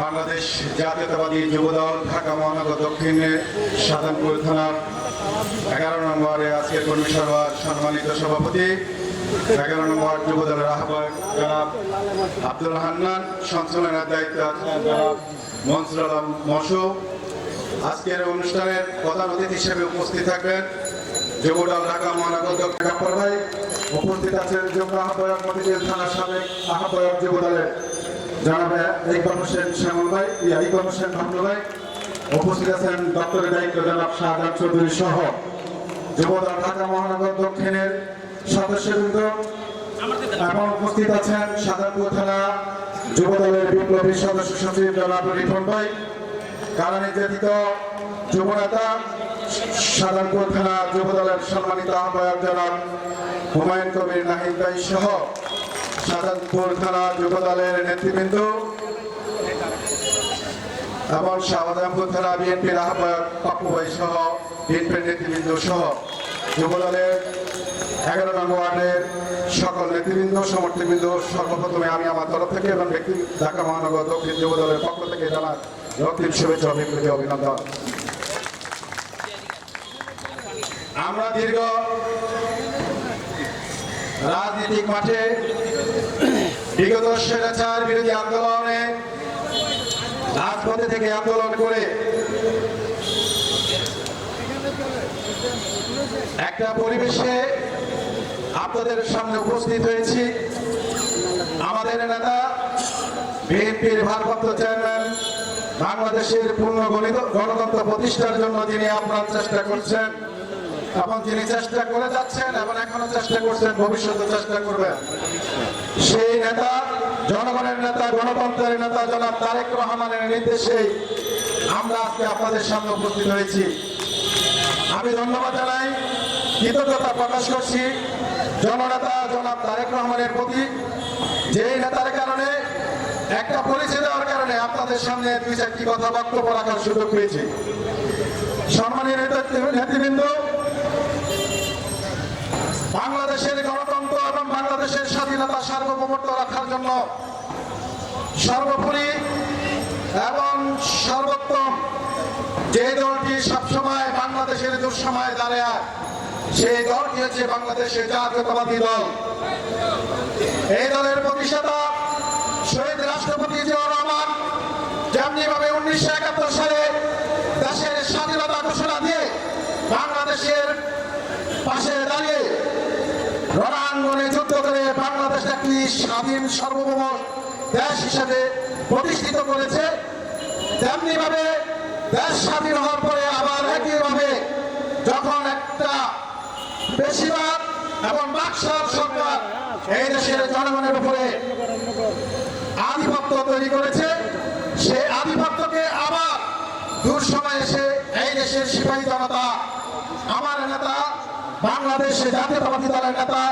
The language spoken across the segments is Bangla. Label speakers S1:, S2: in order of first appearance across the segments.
S1: বাংলাদেশ জাতীয়তাবাদী যুবদল, ঢাকা মহানগর দক্ষিণের সাধারণপুর থানার এগারো নম্বরে আজকের কর্মী সভার সম্মানিত সভাপতি, এগারো নম্বর যুবদলের আহ্বায়ক জনাব আব্দুল হান্নান সঞ্চালনার দায়িত্বে আছেন জনাব মনসুর আলম মশু আজকের অনুষ্ঠানের প্রধান অতিথি হিসেবে উপস্থিত থাকবেন যুবদল, ঢাকা মহানগর দক্ষিণ ভাই। উপস্থিত আছেন যুব আহ্বায়ক মতিঝিল থানার সাবেক আহ্বায়ক যুবদলের উপস্থিত আছেন জনাব সহ যুবদল মহানগর দক্ষিণের উপস্থিত আছেন সাধারণপুর থানা যুবদলের বিপ্লবী সদস্য সচিব জনাব রিফন ভাই। কারণ নির্যাতিত যুবনেতা সাধারণপুর থানা যুবদলের সম্মানিত আহ্বায়ক জনাব হুমায়ুন কবির নাহিদ ভাই সহ। সাধারণপুর থানা যুবদলের নেতৃবৃন্দ এবং শাহজাহানপুর থানা বিএনপির আহ্বায়ক পাপ্পু ভাই সহ বিএনপির নেতৃবৃন্দ সহ যুবদলের এগারো নম্বর ওয়ার্ডের সকল নেতৃবৃন্দ, সমর্থকবৃন্দ, সর্বপ্রথমে আমি আমার তরফ থেকে এবং ব্যক্তি ঢাকা মহানগর দক্ষিণ যুবদলের পক্ষ থেকে জানার দক্ষিণ শুভেচ্ছা অভিপ্রীতি অভিনন্দন। আমরা দীর্ঘ রাজনৈতিক মাঠে বিগত স্বৈরাচার বিরোধী আন্দোলনে রাজপথে থেকে আন্দোলন করে একটা পরিবেশে আপনাদের সামনে উপস্থিত হয়েছি। আমাদের নেতা, বিএনপির ভারপ্রাপ্ত চেয়ারম্যান, বাংলাদেশের পূর্ণ গণিত- গণতন্ত্র প্রতিষ্ঠার জন্য যিনি আপনার চেষ্টা করছেন এবং যিনি চেষ্টা করে যাচ্ছেন এবং এখনও চেষ্টা করছেন, ভবিষ্যতে চেষ্টা করবেন। সেই নেতা, জনগণের নেতা, গণতন্ত্রের নেতা জনাব তারেক রহমানের নির্দেশে আমরা আজকে আপনাদের সামনে উপস্থিত হয়েছি। আমি ধন্যবাদ জানাই, কৃতজ্ঞতা প্রকাশ করছি জননেতা জনাব তারেক রহমানের প্রতি। যে নেতার কারণে, একটা পরিচয় দেওয়ার কারণে আপনাদের সামনে দুই চারটি কথা বক্তব্য রাখার সুযোগ পেয়েছি। সম্মানীয় নেতৃবৃন্দ বাংলাদেশের গণতন্ত্র এবং বাংলাদেশের স্বাধীনতা সার্বভৌমত্ব রাখার জন্য সর্বোপরি এবং সর্বোত্তম যে দলটি সবসময় বাংলাদেশের দুঃসময় দাঁড়ায়, সেই দলটি হচ্ছে বাংলাদেশের জাতীয়তাবাদী দল। এই দলের প্রতিষ্ঠাতা শহীদ রাষ্ট্রপতি জিয়াউর রহমান যেমনি ভাবে উনিশশো একাত্তর সালে দেশের স্বাধীনতা ঘোষণা দিয়ে বাংলাদেশের পাশে দাঁড়িয়ে রণাঙ্গনে যুদ্ধ করে বাংলাদেশ একটি স্বাধীন সার্বভৌম দেশ হিসেবে প্রতিষ্ঠিত করেছে। তেমনি ভাবে দেশ স্বাধীন হওয়ার পরে আবার একইভাবে যখন একটা বেশিরভাগ এবং বাক্সার সরকার এই দেশের জনগণের উপরে আধিপত্য তৈরি করেছে, সে আধিপত্যকে আবার দূর সময় এসে এই দেশের সিপাহী জনতা, আমার নেতা, বাংলাদেশ জাতীয়তাবাদী দলের নেতা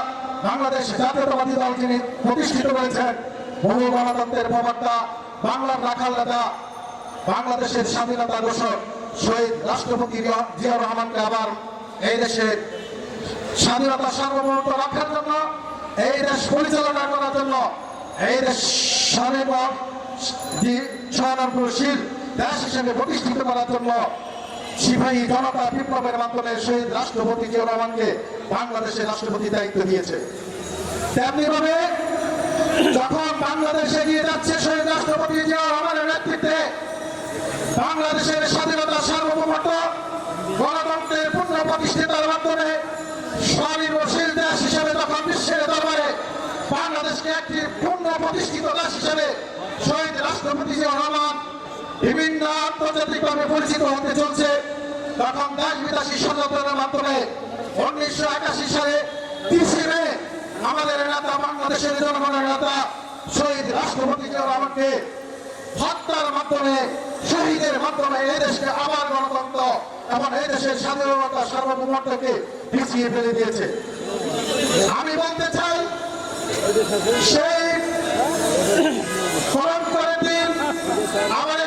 S1: বাংলাদেশ জাতীয়তাবাদী দল যিনি প্রতিষ্ঠিত করেছেন বহু গণতন্ত্রের প্রবক্তা, বাংলার রাখাল নেতা, বাংলাদেশের স্বাধীনতা ঘোষক শহীদ রাষ্ট্রপতি জিয়া- রহমানকে আবার এই দেশের স্বাধীনতা সার্বভৌমত্ব রক্ষার জন্য, এই দেশ পরিচালনা করার জন্য, এই দেশ স্বনির্ভর স্বনির্ভরশীল দেশ হিসেবে প্রতিষ্ঠিত করার জন্য সিপাহী জনতা বিপ্লবের মাধ্যমে শহীদ রাষ্ট্রপতি জিয়াউর রহমানকে বাংলাদেশের রাষ্ট্রপতি দায়িত্ব দিয়েছে। তেমনি ভাবে যখন বাংলাদেশ এগিয়ে যাচ্ছে শহীদ রাষ্ট্রপতি জিয়াউর রহমানের নেতৃত্বে, বাংলাদেশের স্বাধীনতা সার্বভৌমত্ব গণতন্ত্রের পূর্ণ প্রতিষ্ঠিতার মাধ্যমে স্বনির্ভরশীল দেশ হিসেবে তখন বিশ্বের দরবারে বাংলাদেশকে একটি পূর্ণ প্রতিষ্ঠিত দেশ হিসেবে শহীদ রাষ্ট্রপতি জিয়াউর বিভিন্ন আন্তর্জাতিকভাবে পরিচিত হতে চলছে। তখন দেশ বিদেশি ষড়যন্ত্রের মাধ্যমে উনিশশো একাশি সালে তিরিশে মে আমাদের নেতা বাংলাদেশের জনগণের নেতা শহীদ রাষ্ট্রপতি আমাকে হত্যার মাধ্যমে, শহীদের মাধ্যমে এই দেশকে আবার গণতন্ত্র এবং এই দেশের স্বাধীনতা সার্বভৌমত্বকে পিছিয়ে ফেলে দিয়েছে। আমি বলতে চাই, সেই স্মরণ করে দিন আবার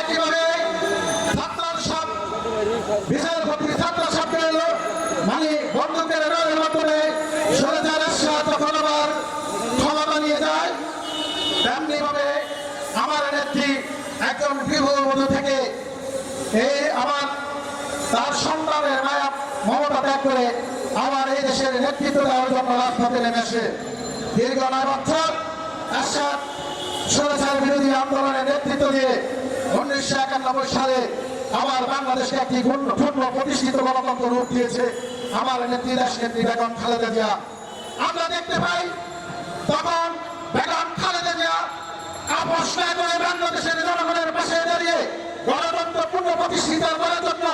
S1: আমার নেত্রী একজন
S2: এই আমার তার সন্তানের মায়া মমতা ত্যাগ করে আমার এই দেশের নেতৃত্ব দেওয়ার জন্য রাজপথে নেমে আসে দীর্ঘ নয় বছর স্বৈরাচার বিরোধী আন্দোলনের নেতৃত্ব দিয়ে উনিশশো একানব্বই সালে আমার বাংলাদেশকে একটি পূর্ণ পূর্ণ প্রতিষ্ঠিত গণতন্ত্র রূপ দিয়েছে আমার নেত্রী দেশ নেত্রী বেগম খালেদা জিয়া। আমরা দেখতে পাই তখন আপোষ করে বাংলাদেশের জনগণের পাশে দাঁড়িয়ে গণতন্ত্র পূর্ণ প্রতিষ্ঠিত করার জন্য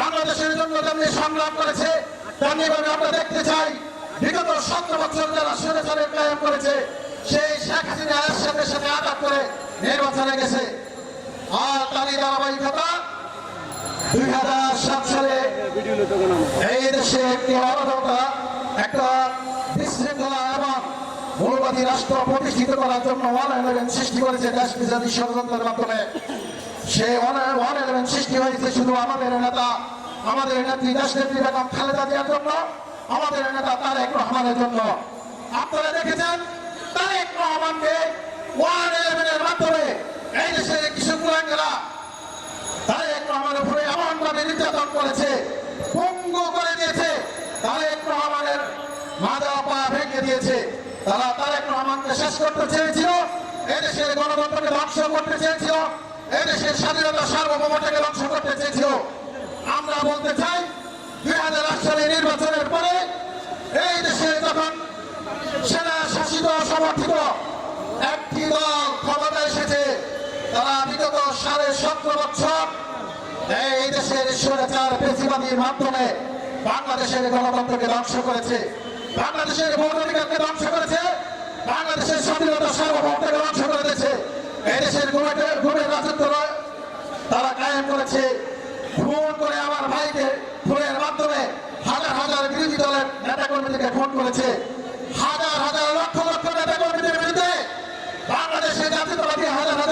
S2: বাংলাদেশের জন্য যেমনি সংগ্রাম করেছে, তেমনি ভাবে আমরা দেখতে চাই, বিগত সতেরো বছর যারা স্বৈরাচারের কায়েম করেছে, সেই শেখ হাসিনা এরশাদের সাথে আঘাত করে নির্বাচনে গেছে। আর তারই ধারাবাহিকতা দুই হাজার সাত সালে এই দেশে একটি অরাজকতা, একটা বিশৃঙ্খলা মৌলবাদী রাষ্ট্র প্রতিষ্ঠিত করার জন্য ওয়ান ইলেভেন সৃষ্টি করেছে দেশ বিরোধী ষড়যন্ত্রের মাধ্যমে। সে ওয়ান ইলেভেন সৃষ্টি হয়েছে শুধু আমাদের নেতা, আমাদের নেত্রী দেশ নেত্রী বেগম খালেদা দেওয়ার জন্য, আমাদের নেতা তারেক রহমানের জন্য। আপনারা দেখেছেন, তারেক রহমানকে ওয়ান ইলেভেনের মাধ্যমে এই দেশের কৃষক কুলাঙ্গেরা তারেক রহমানের উপরে এমন ভাবে নির্যাতন করেছে, পঙ্গু করে দিয়েছে। তারেক রহমানের মাজা পা ভেঙে দিয়েছে। তারা তারেক রহমানকে শেষ করতে চেয়েছিল। এদেশের গণতন্ত্রকে ধ্বংস করতে চেয়েছিল। এদেশের স্বাধীনতা সার্বভৌমতাকে ধ্বংস করতে চেয়েছিল। আমরা বলতে চাই, দুই হাজার আট সালে নির্বাচনের পরে এই দেশে যখন সেনা শাসিত সমর্থিত একটি দল ক্ষমতা এসেছে, তারা বিগত সাড়ে সতেরো বছর এই দেশের স্বৈরাচার পেশিবাদীর মাধ্যমে বাংলাদেশের গণতন্ত্রকে ধ্বংস করেছে। বাংলাদেশের ভৌগোলিককে ধ্বংস করেছে। বাংলাদেশের স্বাধীনতা সার্বভৌমতাকে ধ্বংস করে দিয়েছে। এই দেশের ঘুমের রাজত্ব তারা কায়েম করেছে। ফোন করে আমার ভাইকে ফোনের মাধ্যমে হাজার হাজার বিরোধী দলের নেতা কর্মীদেরকে ফোন করেছে।